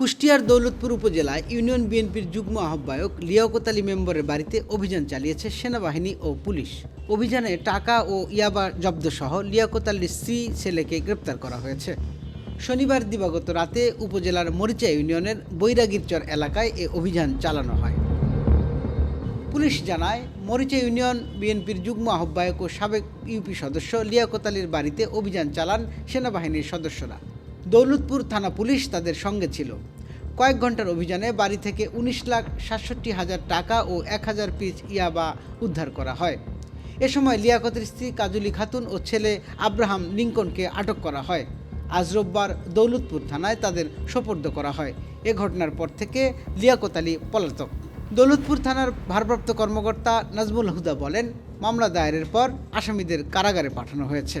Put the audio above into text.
কুষ্টিয়ার দৌলতপুর উপজেলায় ইউনিয়ন বিএনপির যুগ্ম আহ্বায়ক লিয়াকত আলী মেম্বরের বাড়িতে অভিযান চালিয়েছে সেনাবাহিনী ও পুলিশ। অভিযানে টাকা ও ইয়াবা জব্দসহ লিয়াকত আলীর স্ত্রী ছেলেকে গ্রেপ্তার করা হয়েছে। শনিবার দিবাগত রাতে উপজেলার মরিচা ইউনিয়নের বৈরাগীরচর এলাকায় এ অভিযান চালানো হয়। পুলিশ জানায়, মরিচা ইউনিয়ন বিএনপির যুগ্ম আহ্বায়ক ও সাবেক ইউপি সদস্য লিয়াকত আলীর বাড়িতে অভিযান চালান সেনাবাহিনীর সদস্যরা। দৌলতপুর থানা পুলিশ তাদের সঙ্গে ছিল। কয়েক ঘণ্টার অভিযানে বাড়ি থেকে উনিশ লাখ সাতষট্টি হাজার টাকা ও এক হাজার পিস ইয়াবা উদ্ধার করা হয়। এ সময় লিয়াকতের স্ত্রী কাজুলি খাতুন ও ছেলে আব্রাহাম লিঙ্কনকে আটক করা হয়। আজ রোববার দৌলতপুর থানায় তাদের সোপর্দ করা হয়। এ ঘটনার পর থেকে লিয়াকত আলী পলাতক। দৌলতপুর থানার ভারপ্রাপ্ত কর্মকর্তা নাজমুল হুদা বলেন, মামলা দায়েরের পর আসামিদের কারাগারে পাঠানো হয়েছে।